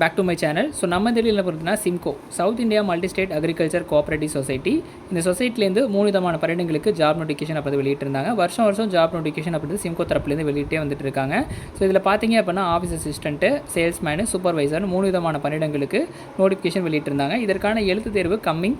Back to my channel so நம்ம தெரியல பார்த்தீங்கன்னா SIMCO South India multi state agriculture cooperative society இந்த சொசைட்டிலேருந்து மூணு விதமான பர்யடங்களுக்கு ஜாப் நோட்டிஃபிகேஷன் அப்போ வெளியிட்டிருந்தாங்க. வருஷம் வருஷம் ஜாப் நோட்டிஃபிகேஷன் அப்படி சிம்கோ தரப்புலேருந்து வெளியிட்டே வந்துட்டு இருக்காங்க. ஸோ இதில் பார்த்தீங்க அப்படின்னா ஆஃபீஸ் அசிஸ்டண்ட்டு சேல்ஸ்மேனு சூப்பர்வைசர் மூணு விதமான பணியிடங்களுக்கு நோட்டிஃபிகேஷன் வெளியிட்டிருந்தாங்க. இதற்கான எழுத்து தேர்வு கம்மிங்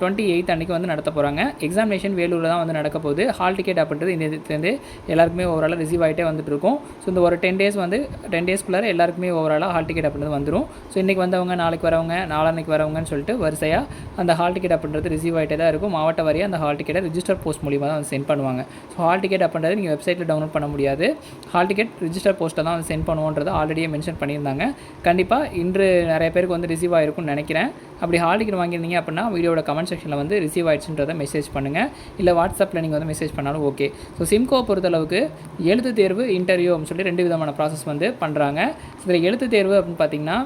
டுவெண்ட்டி எயித் அன்றைக்கி வந்து நடத்த போகிறாங்க எக்ஸாமினேஷன் வேலூரில் தான் வந்து நடக்க போகுது. ஹால் டிக்கெட் அப்படின்றது இந்த இதுலேருந்து எல்லாருக்குமே ஓவராலாக ரிசீவ் ஆகிட்டே வந்துட்டு இருக்கும் ஸோ இந்த ஒரு டென் டேஸ் வந்து டென் டேஸ்க்குள்ளார எல்லாருக்குமே ஓவராலாக ஹால் டிக்கெட் அப்படின்றது வந்துடும் ஸோ இன்றைக்கி வந்தவங்க நாளைக்கு வரவங்க நாளான்னைக்கு வரவங்கன்னு சொல்லிட்டு வரிசையாக அந்த ஹால் டிக்கெட் அப்படின்றது ரிசீவ் ஆகிட்டே தான் இருக்கும். மாவட்ட வாரியாக அந்த ஹால் டிக்கெட்டை ரிஜிஸ்டர் போஸ்ட் மூலியமாக தான் வந்து சென்ட் பண்ணுவாங்க. ஸோ ஹால் டிக்கெட் அப்படின்றது நீங்கள் வெப்சைட்டில் டவுன்லோட் பண்ண முடியாது. ஹால் டிக்கெட் ரிஜிஸ்டர் போஸ்ட்டை தான் வந்து சென்ட் பண்ணுவோன்றது ஆல்ரெடியே மென்ஷன் பண்ணியிருந்தாங்க. கண்டிப்பாக இன்று நிறைய பேருக்கு வந்து ரிசீவ் ஆகிருக்கும்னு நினைக்கிறேன். அப்படி ஹால் டிக்கெட் வாங்கியிருந்தீங்க அப்படின்னா வீடியோட கமெண்ட் செக்ஷனில் வந்து ரிசீவ் ஆயிடுச்சுன்றதை மெசேஜ் பண்ணுங்கள் இல்லை வாட்ஸ்அப்பில் நீங்கள் வந்து மெசேஜ் பண்ணாலும் ஓகே ஸோ சிம்கோ பொறுத்தளவுக்கு எழுத்து தேர்வு இன்டர்வியூ அப்படின்னு சொல்லி ரெண்டு விதமான ப்ராசஸ் வந்து பண்ணுறாங்க இதில் எழுத்து தேர்வு அப்படின்னு பார்த்தீங்கன்னா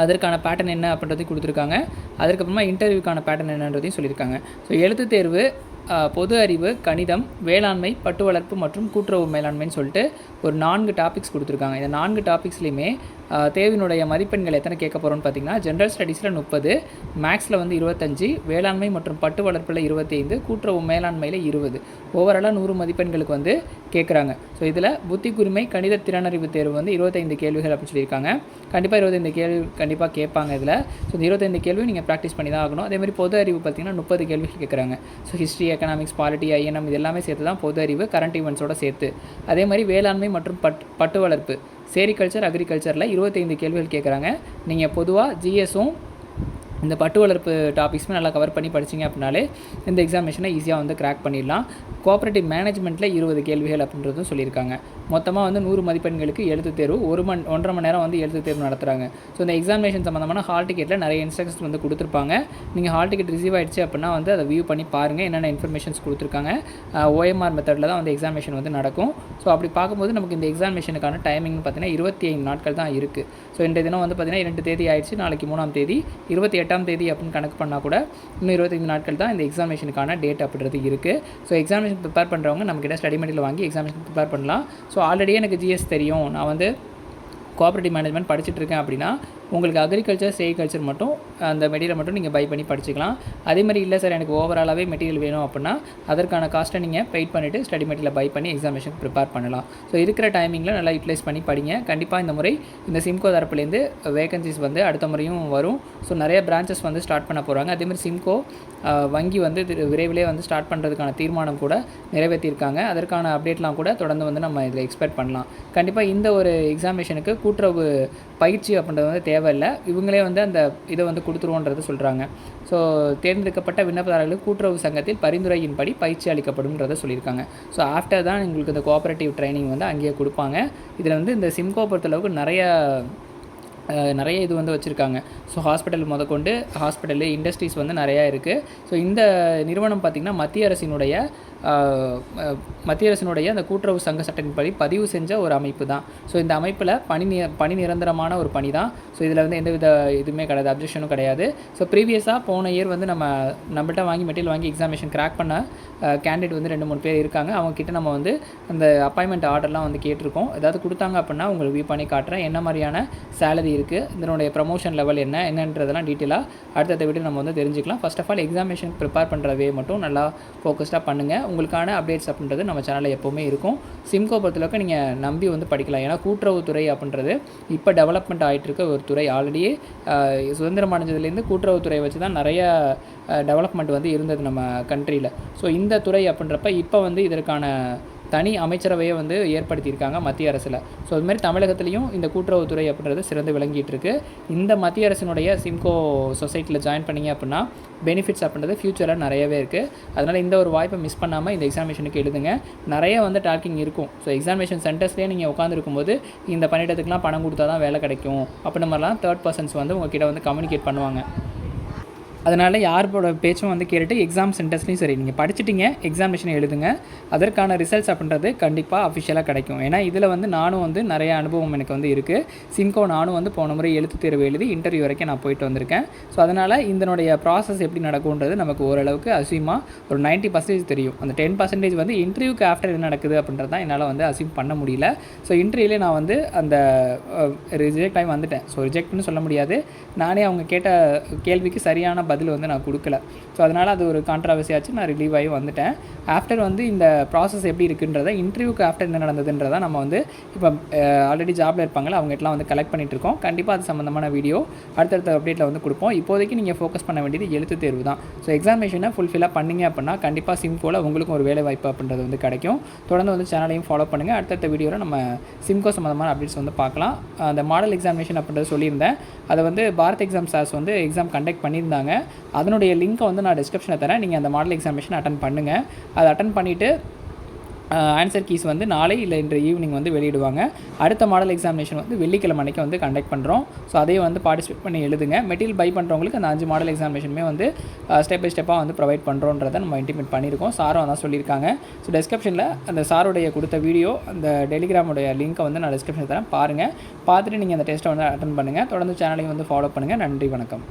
அதற்கான பேட்டர்ன் என்ன அப்படின்றதையும் கொடுத்துருக்காங்க. அதுக்கப்புறமா இன்டர்வியூக்கான பேட்டர்ன் என்னன்றதையும் சொல்லியிருக்காங்க. ஸோ எழுத்து தேர்வு பொது அறிவு கணிதம் வேளாண்மை பட்டு வளர்ப்பு மற்றும் கூட்டுறவு மேலாண்மைன்னு சொல்லிட்டு ஒரு நான்கு டாபிக்ஸ் கொடுத்துருக்காங்க. இந்த நான்கு டாபிக்ஸ்லையுமே அஹ், தேர்வினுடைய மதிப்பெண்கள் எத்தனை கேட்க போகிறோம்னு பார்த்தீங்கன்னா ஜென்ரல் ஸ்டடீஸில் முப்பது மேக்ஸில் வந்து இருபத்தஞ்சி வேளாண்மை மற்றும் பட்டு வளர்ப்பில் இருபத்தைந்து கூட்டுறவு மேலாண்மையில் இருபது. ஓவராலாக நூறு மதிப்பெண்களுக்கு வந்து கேட்குறாங்க ஸோ இதில் புத்தி குரிமை கணித திறனறிவு தேர்வு வந்து இருபத்தைந்து கேள்விகள் அப்படின்னு சொல்லியிருக்காங்க. கண்டிப்பாக இருபத்தைந்து கேள்வி கண்டிப்பாக கேட்பாங்க இதில். ஸோ இந்த இருபத்தைந்து கேள்வி நீங்கள் ப்ராக்டிஸ் பண்ணி தான் ஆகணும். அதே மாதிரி பொது அறிவு பார்த்தீங்கன்னா முப்பது கேள்விகள் கேட்குறாங்க. So history economics polity I N M இது எல்லாமே சேர்த்து தான் பொது அறிவு கரண்ட் ஈவெண்ட்ஸோட சேர்த்து. அதே மாதிரி வேளாண்மை மற்றும் பட் பட்டு வளர்ப்பு. சேரிகல்ச்சர் அக்ரிகல்ச்சரில் இருபத்தைந்து கேள்விகள் கேட்குறாங்க. நீங்கள் பொதுவாக ஜிஎஸும் இந்த பட்டு வளர்ப்பு டாபிக்ஸுமே நல்லா கவர் பண்ணி படிச்சீங்க அப்படின்னாலே இந்த எக்ஸாமினேஷனை ஈஸியாக வந்து கிராக் பண்ணிடலாம். கோஆப்ரேட்டிவ் மேனேஜ்மெண்ட்டில் இருபது கேள்விகள் அப்படின்றதும் சொல்லியிருக்காங்க. மொத்தமாக வந்து நூறு மதிப்பெண்களுக்கு எழுத்து தேர்வு ஒரு மணி ஒன்றரை மணி நேரம் வந்து எழுத்து தேர்வு நடத்துகிறாங்க ஸோ இந்த எக்ஸாமினேஷன் சம்மந்தமான ஹால் டிக்கெட்டில் நிறைய இன்ஸ்ட்ரக்ஷன்ஸ் வந்து கொடுத்துருப்பாங்க. நீங்கள் ஹால் டிக்கெட் ரிசீவ் ஆகிடுச்சு அப்படின்னா வந்து அதை வியூ பண்ணி பாருங்கள் என்னென்ன இன்ஃபர்மேஷன்ஸ் கொடுத்துருக்காங்க. ஓஎம்ஆர் மெத்தடில் தான் வந்து எக்ஸாமினேஷன் வந்து நடக்கும். ஸோ அப்படி பார்க்கும்போது நமக்கு இந்த எக்ஸாமினேஷனுக்கான டைமிங்னு பார்த்தீங்கன்னா இருபத்தி ஐந்து நாட்கள் தான் இருக்குது ஸோ இந்த தினம் வந்து பார்த்தீங்கன்னா இரண்டு தேதி ஆயிடுச்சு நாளைக்கு மூணாம் தேதி. இருபத்தி எட்டு எட்டாம் தேதி அப்படின்னு கணக்கு பண்ணால் கூட இன்னும் இருபத்தஞ்சு நாட்கள் தான் இந்த எக்ஸாமினேஷனுக்கான டேட் அப்படின்றது இருக்குது ஸோ எக்ஸாமினேஷன் ப்ரிப்பேர் பண்ணுறவங்க நம்மக்கிட்ட ஸ்டடி மெட்டீரியல் வாங்கி எக்ஸாமினேஷன் ப்ரிப்பேர் பண்ணலாம். ஸோ ஆல்ரெடியே எனக்கு ஜிஎஸ் தெரியும். நான் வந்து கோஆப்ரேட்டிவ் மேனேஜ்மெண்ட் படிச்சுட்டு இருக்கேன் அப்படின்னா உங்களுக்கு அக்ரிகல்ச்சர் செரிகல்ச்சர் மட்டும் அந்த மெட்டீரியல் மட்டும் நீங்கள் பை பண்ணி படிச்சுக்கலாம். அதே மாதிரி இல்லை சார் எனக்கு ஓவராலாகவே மெட்டீரியல் வேணும் அப்படின்னா அதற்கான காஸ்ட்டை நீங்கள் பெயிட் பண்ணிவிட்டு ஸ்டடி மெட்டீரியல் பை பண்ணி எக்ஸாமினேஷன் ப்ரிப்பேர் பண்ணலாம். ஸோ இருக்கிற டைமிங்கில் நல்லா யூட்டிலைஸ் பண்ணி படிங்க. கண்டிப்பாக இந்த முறை இந்த சிம்கோ தரப்புலேருந்து வேகன்சிஸ் வந்து அடுத்த முறையும் வரும். ஸோ நிறைய பிரான்ச்சஸ் வந்து ஸ்டார்ட் பண்ண போகிறாங்க அதேமாதிரி சிம்கோ வங்கி வந்து இது விரைவிலே வந்து ஸ்டார்ட் பண்ணுறதுக்கான தீர்மானம் கூட நிறைவேற்றியிருக்காங்க அதற்கான அப்டேட்லாம் கூட தொடர்ந்து வந்து நம்ம இதில் எக்ஸ்பெக்ட் பண்ணலாம். கண்டிப்பாக இந்த ஒரு எக்ஸாமினேஷனுக்கு கூட்டுறவு பயிற்சி அப்படின்றது வந்து தேவையில்லை. இவங்களே வந்து அந்த இதை வந்து கொடுத்துருவோன்றது சொல்கிறாங்க ஸோ தேர்ந்தெடுக்கப்பட்ட விண்ணப்பதாரர்களுக்கு கூட்டுறவு சங்கத்தில் பரிந்துரையின்படி பயிற்சி அளிக்கப்படும்ன்றதை சொல்லியிருக்காங்க. ஸோ ஆஃப்டர் தான் உங்களுக்கு இந்த கோஆப்ரேட்டிவ் ட்ரைனிங் வந்து அங்கேயே கொடுப்பாங்க. இதில் வந்து இந்த சிம்கோ பொறுத்தளவுக்கு நிறைய நிறைய இது வந்து வச்சுருக்காங்க. ஸோ ஹாஸ்பிட்டல் முதற்கொண்டு ஹாஸ்பிட்டலு இண்டஸ்ட்ரீஸ் வந்து நிறையா இருக்குது ஸோ இந்த நிறுவனம் பார்த்திங்கன்னா மத்திய அரசினுடைய மத்திய அரசினுடைய அந்த கூட்டுறவு சங்க சட்டத்தின்படி பதிவு செஞ்ச ஒரு அமைப்பு தான். ஸோ இந்த அமைப்பில் பணி நி பணி நிரந்தரமான ஒரு பணி தான். ஸோ இதில் வந்து எந்தவித இதுவுமே கிடையாது அப்ஜெக்ஷனும் கிடையாது. ஸோ ப்ரீவியஸாக போன இயர் வந்து நம்ம நம்மள்ட்ட வாங்கி மெட்டீரியல் வாங்கி எக்ஸாமினேஷன் கிராக் பண்ண கேண்டிடேட் வந்து ரெண்டு மூணு பேர் இருக்காங்க. அவங்க கிட்ட நம்ம வந்து அந்த அப்பாயின்மெண்ட் ஆர்டர்லாம் வந்து கேட்டிருக்கோம். ஏதாவது கொடுத்தாங்க அப்படின்னா உங்களுக்கு வியூ பண்ணி காட்டுறேன். என்ன மாதிரியான சேலரி இருக்குது இதனுடைய ப்ரமோஷன் லெவல் என்ன? என்னன்றதெல்லாம் டீட்டெயிலாக அடுத்தடுத்த வீடியோ நம்ம வந்து தெரிஞ்சுக்கலாம். First of all examination prepare பண்ணுற வே மட்டும் நல்லா ஃபோக்கஸ்டாக பண்ணுங்கள் உங்களுக்கான அப்டேட்ஸ் அப்படின்றது நம்ம சேனலில் எப்போவுமே இருக்கும். சிம்கோ பொறுத்தளவுக்கு நீங்கள் நம்பி வந்து படிக்கலாம். ஏன்னா கூட்டுறவுத்துறை அப்படின்றது இப்போ டெவலப்மெண்ட் ஆகிட்டு இருக்க ஒரு துறை. ஆல்ரெடியே சுதந்திரம் அடைஞ்சதுலேருந்து கூட்டுறவுத்துறை வச்சு தான் நிறைய டெவலப்மெண்ட் வந்து இருந்தது நம்ம கண்ட்ரியில் ஸோ இந்த துறை அப்படின்றப்ப இப்போ வந்து இதற்கான தனி அமைச்சரவையை வந்து ஏற்படுத்தியிருக்காங்க மத்திய அரசில். ஸோ அது மாதிரி தமிழகத்துலேயும் இந்த கூட்டுறவுத்துறை அப்படின்றது சிறந்து விளங்கிட்டு இருக்கு இந்த மத்திய அரசினுடைய சிம்கோ சொசைட்டியில் ஜாயின் பண்ணீங்க அப்படின்னா பெனிஃபிட்ஸ் அப்படின்றது ஃப்யூச்சரில் நிறையவே இருக்குது அதனால் இந்த ஒரு வாய்ப்பை மிஸ் பண்ணாமல் இந்த எக்ஸாமினேஷனுக்கு எழுதுங்க. நிறைய வந்து டாக்கிங் இருக்கும். ஸோ எக்ஸாமினேஷன் சென்டர்ஸ்லேயே நீங்கள் உட்காந்துருக்கும் போது இந்த பணியிடத்துக்குலாம் பணம் கொடுத்தா தான் வேலை கிடைக்கும். அப்படின்ற மாதிரிலாம் தேர்ட் பர்சன்ஸ் வந்து உங்ககிட்ட வந்து கம்யூனிகேட் பண்ணுவாங்க. அதனால் யாரோட பேச்சும் வந்து கேட்டுட்டு எக்ஸாம் சென்டர்ஸ்லையும் சரி நீங்கள் படிச்சுட்டிங்க எக்ஸாமினேஷன் எழுதுங்க. அதற்கான ரிசல்ட்ஸ் அப்படின்றது கண்டிப்பாக அஃபிஷியலாக கிடைக்கும். ஏன்னா இதில் வந்து நானும் வந்து நிறைய அனுபவம் எனக்கு வந்து இருக்குது சிம்கோ நானும் வந்து போன முறை எழுத்து தேர்வு எழுதி இன்டர்வியூ வரைக்கும் நான் போயிட்டு வந்திருக்கேன். ஸோ அதனால் இதனுடைய ப்ராசஸ் எப்படி நடக்கும்ன்றது நமக்கு ஓரளவுக்கு அசியமாக ஒரு 90% பர்சன்டேஜ் தெரியும். அந்த டென் பர்சன்டேஜ் வந்து இன்டர்வியூக்கு ஆஃப்டர் என்ன நடக்குது அப்படின்றது தான் என்னால் வந்து அசியூம் பண்ண முடியல. ஸோ இன்டர்வியூலே நான் வந்து அந்த ரிஜெக்ட் ஆகி வந்துட்டேன். ஸோ ரிஜெக்ட்னு சொல்ல முடியாது. நானே அவங்க கேட்ட கேள்விக்கு சரியான பதில் வந்து நான் கொடுக்கல. ஸோ அதனால் அது ஒரு கான்ட்ராவர்சியாச்சு நான் ரிலீவ் ஆகி வந்துட்டேன். ஆஃப்டர் வந்து இந்த ப்ராசஸ் எப்படி இருக்குன்றத இன்டர்வியூக்கு ஆஃப்டர் என்ன நடந்ததுன்றதை நம்ம வந்து இப்போ ஆல்ரெடி ஜாபில் இருப்பாங்களா அவங்ககிட்டலாம் வந்து கலெக்ட் பண்ணிகிட்ருக்கோம் இருக்கோம். கண்டிப்பாக அது சம்மந்தமான வீடியோ அடுத்தடுத்த அப்டேட்டில் வந்து கொடுப்போம். இப்போதைக்கு நீங்கள் ஃபோக்கஸ் பண்ண வேண்டியது எழுத்து தேர்வு தான். ஸோ எக்ஸாமினேஷனை ஃபுல்ஃபில்லாக பண்ணிங்க அப்படின்னா கண்டிப்பாக சிம்கோவில் உங்களுக்கும் ஒரு வேலை வாய்ப்பு அப்படின்றது வந்து கிடைக்கும். தொடர்ந்து வந்து சேனலையும் ஃபாலோ பண்ணுங்கள் அடுத்தடுத்த வீடியோவில் நம்ம சிம்கோ சம்மந்தமான அப்டேட்ஸ் வந்து பார்க்கலாம். அந்த மாடல் எக்ஸாமினேஷன் அப்படின்றது சொல்லியிருந்தேன். அதை வந்து பாரத் எக்ஸாம் சார்ஸ் வந்து எக்ஸாம் கண்டக்ட் பண்ணியிருந்தாங்க. அதனுடைய லிங்க்கை வந்து நான் டிஸ்கிரிப்ஷனில் தரேன். நீங்கள் அந்த மாடல் எக்ஸாமினேஷன் அட்டன் பண்ணுங்கள் அதை அட்டன் பண்ணிவிட்டு ஆன்சர் கீஸ் வந்து நாளை இல்லை இன்று ஈவினிங் வந்து வெளியிடுவாங்க. அடுத்த மாடல் எக்ஸாமினேஷன் வந்து வெள்ளிக்கிழமை அன்னைக்கு வந்து கண்டக்ட் பண்ணுறோம் ஸோ அதையும் வந்து பார்ட்டிசிபேட் பண்ணி எழுதுங்க. மெட்டீரியல் பை பண்ணுறவங்களுக்கு அந்த அஞ்சு மாடல் எக்ஸாமினேஷனுமே வந்து ஸ்டெப் பை ஸ்டெப்பாக வந்து ப்ரொவைட் பண்ணுறோன்றதை நம்ம இன்டிமேட் பண்ணியிருக்கோம். சாரும் அதான் சொல்லியிருக்காங்க. ஸோ டிஸ்கிரிப்ஷனில் அந்த சாருடைய கொடுத்த வீடியோ அந்த டெலிகிராமுடைய லிங்க்கை வந்து நான் டிஸ்கிரிப்ஷனில் தரேன். பாருங்கள் பார்த்துட்டு நீங்கள் அந்த டெஸ்ட்டை வந்து அட்டன் பண்ணுங்கள் தொடர்ந்து சேனலையும் வந்து ஃபாலோ பண்ணுங்கள் நன்றி வணக்கம்.